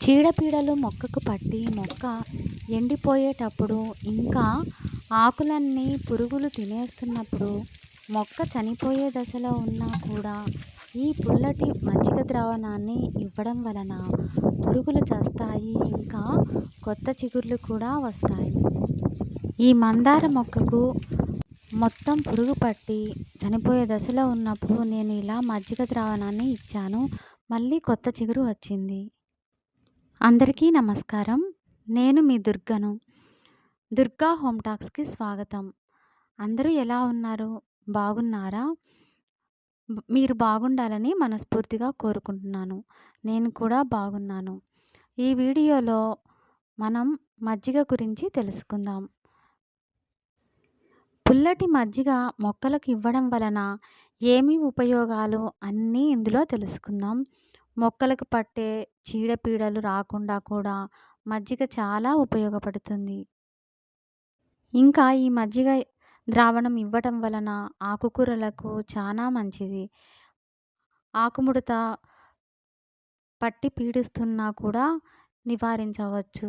చీడపీడలు మొక్కకు పట్టి మొక్క ఎండిపోయేటప్పుడు ఇంకా ఆకులన్నీ పురుగులు తినేస్తున్నప్పుడు మొక్క చనిపోయే దశలో ఉన్నా కూడా ఈ పుల్లటి మజ్జిగ ద్రావణాన్ని ఇవ్వడం వలన పురుగులు చస్తాయి ఇంకా కొత్త చిగుర్లు కూడా వస్తాయి. ఈ మందార మొక్కకు మొత్తం పురుగు పట్టి చనిపోయే దశలో ఉన్నప్పుడు నేను ఇలా మజ్జిగ ద్రావణాన్ని ఇచ్చాను. మళ్ళీ కొత్త చిగురు వచ్చింది. అందరికీ నమస్కారం. నేను మీ దుర్గను. దుర్గా హోమ్ టాక్స్కి స్వాగతం. అందరూ ఎలా ఉన్నారు? బాగున్నారా? మీరు బాగుండాలని మనస్ఫూర్తిగా కోరుకుంటున్నాను. నేను కూడా బాగున్నాను. ఈ వీడియోలో మనం మజ్జిగ గురించి తెలుసుకుందాం. పుల్లటి మజ్జిగ మొక్కలకు ఇవ్వడం వలన ఏమి ఉపయోగాలు అన్నీ ఇందులో తెలుసుకుందాం. మొక్కలకు పట్టే చీడపీడలు రాకుండా కూడా మజ్జిగ చాలా ఉపయోగపడుతుంది. ఇంకా ఈ మజ్జిగ ద్రావణం ఇవ్వటం వలన ఆకుకూరలకు చాలా మంచిది. ఆకుముడత పట్టి పీడిస్తున్నా కూడా నివారించవచ్చు.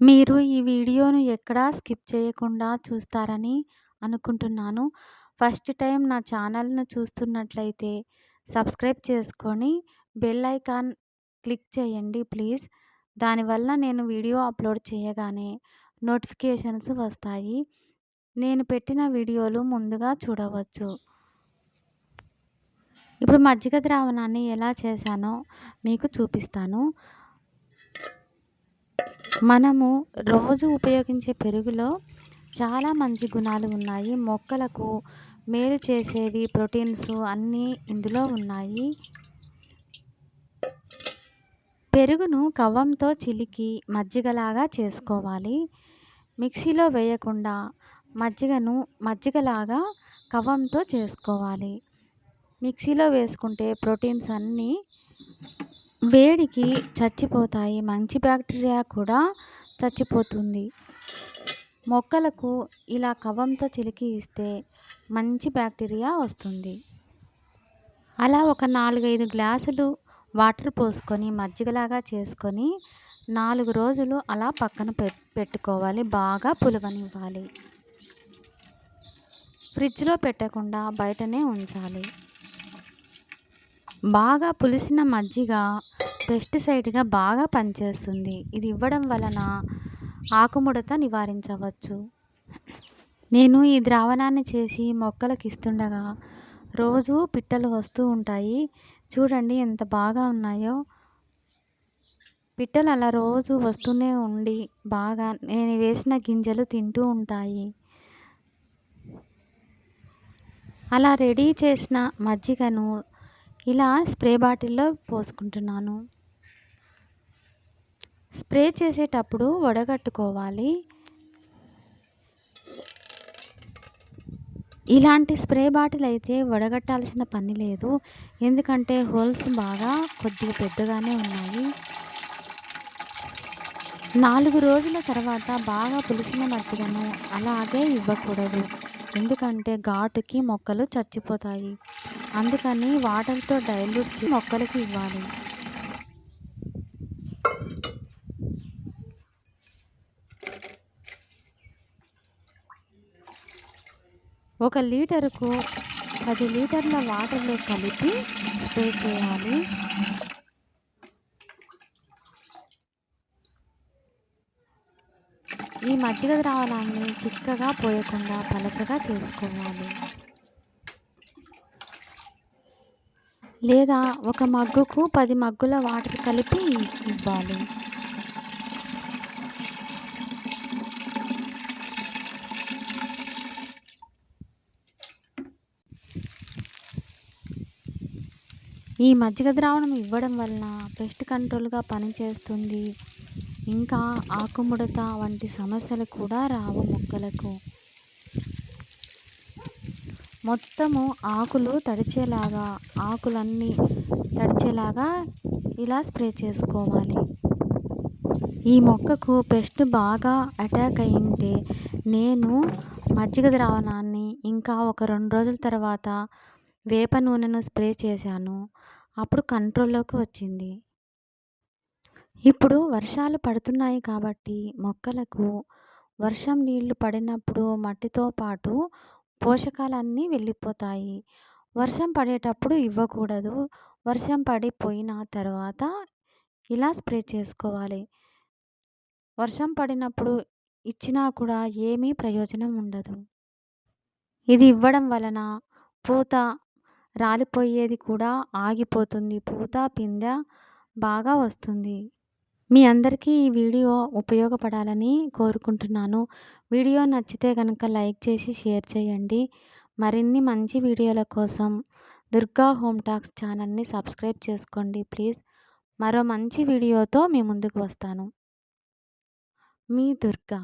మీరు ఈ వీడియోను ఎక్కడా స్కిప్ చేయకుండా చూస్తారని అనుకుంటున్నాను. ఫస్ట్ టైం నా ఛానల్ను చూస్తున్నట్లయితే సబ్స్క్రైబ్ చేసుకొని బెల్ ఐకాన్ క్లిక్ చేయండి ప్లీజ్. దానివల్ల నేను వీడియో అప్లోడ్ చేయగానే నోటిఫికేషన్స్ వస్తాయి. నేను పెట్టిన వీడియోలు ముందుగా చూడవచ్చు. ఇప్పుడు మజ్జిగ ద్రావణాన్ని ఎలా చేశానో మీకు చూపిస్తాను. మనము రోజు ఉపయోగించే పెరుగులో చాలా మంచి గుణాలు ఉన్నాయి. మొక్కలకు మేలు చేసేవి ప్రోటీన్స్ అన్నీ ఇందులో ఉన్నాయి. పెరుగును కవ్వంతో చిలికి మజ్జిగలాగా చేసుకోవాలి. మిక్సీలో వేయకుండా మజ్జిగను మజ్జిగలాగా కవ్వంతో చేసుకోవాలి. మిక్సీలో వేసుకుంటే ప్రోటీన్స్ అన్నీ వేడికి చచ్చిపోతాయి. మంచి బ్యాక్టీరియా కూడా చచ్చిపోతుంది. మొక్కలకు ఇలా కవ్వంతో చిలికి ఇస్తే మంచి బ్యాక్టీరియా వస్తుంది. అలా ఒక నాలుగైదు గ్లాసులు వాటర్ పోసుకొని మజ్జిగలాగా చేసుకొని నాలుగు రోజులు అలా పక్కన పె పెట్టుకోవాలి. బాగా పులవనివ్వాలి. ఫ్రిడ్జ్లో పెట్టకుండా బయటనే ఉంచాలి. బాగా పులిసిన మజ్జిగ పెస్టిసైడ్గా బాగా పనిచేస్తుంది. ఇది ఇవ్వడం వలన ఆకుముడత నివారించవచ్చు. నేను ఈ ద్రావణాన్ని చేసి మొక్కలకు ఇస్తుండగా రోజు పిట్టలు వస్తూ ఉంటాయి. చూడండి ఎంత బాగా ఉన్నాయో. పిట్టలు అలా రోజు వస్తూనే ఉండి బాగా నేను వేసిన గింజలు తింటూ ఉంటాయి. అలా రెడీ చేసిన మజ్జిగను ఇలా స్ప్రే బాటిల్లో పోసుకుంటున్నాను. స్ప్రే చేసేటప్పుడు వడగట్టుకోవాలి. ఇలాంటి స్ప్రే బాటిల్ అయితే వడగట్టాల్సిన పని లేదు. ఎందుకంటే హోల్స్ బాగా కొద్దిగా పెద్దగానే ఉన్నాయి. నాలుగు రోజుల తర్వాత బాగా పులిసిన మజ్జిగను అలాగే ఇవ్వకూడదు. ఎందుకంటే ఘాటుకి మొక్కలు చచ్చిపోతాయి. అందుకని వాటర్తో డైల్యూట్ మొక్కలకి ఇవ్వాలి. ఒక లీటరుకు పది లీటర్ల వాటర్లో కలిపి స్ప్రే చేయాలి. ఈ మజ్జిగ ద్రావణాన్ని చిక్కగా పోయకుండా పలచగా చేసుకోవాలి. లేదా ఒక మగ్గుకు పది మగ్గుల వాటర్ కలిపి ఇవ్వాలి. ఈ మజ్జిగ ద్రావణం ఇవ్వడం వలన పెస్ట్ కంట్రోల్గా పనిచేస్తుంది ఇంకా ఆకుముడత వంటి సమస్యలు కూడా రావు మొక్కలకు. మొత్తము ఆకులు తడిచేలాగా ఆకులన్నీ తడిచేలాగా ఇలా స్ప్రే చేసుకోవాలి. ఈ మొక్కకు పెస్ట్ బాగా అటాక్ అయింటే నేను మజ్జిగ ద్రావణాన్ని ఇంకా ఒక రెండు రోజుల తర్వాత వేప నూనెను స్ప్రే చేశాను. అప్పుడు కంట్రోల్లోకి వచ్చింది. ఇప్పుడు వర్షాలు పడుతున్నాయి కాబట్టి మొక్కలకు వర్షం నీళ్ళు పడినప్పుడు మట్టితో పాటు పోషకాలన్నీ వెళ్ళిపోతాయి. వర్షం పడేటప్పుడు ఇవ్వకూడదు. వర్షం పడిపోయిన తర్వాత ఇలా స్ప్రే చేసుకోవాలి. వర్షం పడినప్పుడు ఇచ్చినా కూడా ఏమీ ప్రయోజనం ఉండదు. ఇది ఇవ్వడం వలన పూత రాలిపోయేది కూడా ఆగిపోతుంది. పూత పిందె బాగా వస్తుంది. మీ అందరికీ ఈ వీడియో ఉపయోగపడాలని కోరుకుంటున్నాను. వీడియో నచ్చితే కనుక లైక్ చేసి షేర్ చేయండి. మరిన్ని మంచి వీడియోల కోసం దుర్గా హోమ్ టాక్స్ ఛానల్ని సబ్స్క్రైబ్ చేసుకోండి ప్లీజ్. మరో మంచి వీడియోతో మీ ముందుకు వస్తాను. మీ దుర్గా.